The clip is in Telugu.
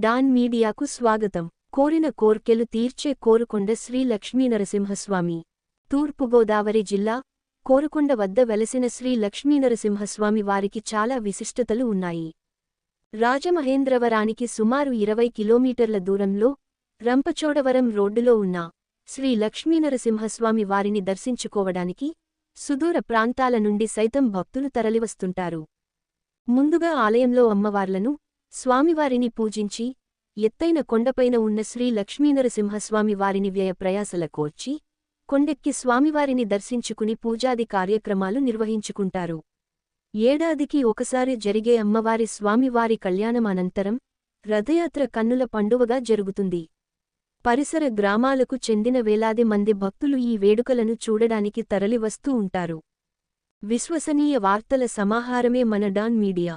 డాన్ మీడియాకు స్వాగతం. కోరిన కోర్కెలు తీర్చే కోరుకొండ శ్రీ లక్ష్మీనరసింహస్వామి. తూర్పుగోదావరి జిల్లా కోరుకొండ వద్ద వెలసిన శ్రీ లక్ష్మీనరసింహస్వామి వారికి చాలా విశిష్టతలు ఉన్నాయి. రాజమహేంద్రవరానికి సుమారు ఇరవై కిలోమీటర్ల దూరంలో రంపచోడవరం రోడ్డులో ఉన్న శ్రీ లక్ష్మీనరసింహస్వామి వారిని దర్శించుకోవడానికి సుదూర ప్రాంతాల నుండి సైతం భక్తులు తరలివస్తుంటారు. ముందుగా ఆలయంలో అమ్మవార్లను స్వామివారిని పూజించి ఎత్తైన కొండపైన ఉన్న శ్రీ లక్ష్మీనరసింహస్వామి వారిని వ్యయ ప్రయాసల కోర్చి కొండెక్కి స్వామివారిని దర్శించుకుని పూజాది కార్యక్రమాలు నిర్వహించుకుంటారు. ఏడాదికి ఒకసారి జరిగే అమ్మవారి స్వామివారి కళ్యాణం అనంతరం రథయాత్ర కన్నుల పండువగా జరుగుతుంది. పరిసర గ్రామాలకు చెందిన వేలాది మంది భక్తులు ఈ వేడుకలను చూడడానికి తరలివస్తూ ఉంటారు. విశ్వసనీయ వార్తల సమాహారమే మన డాన్ మీడియా.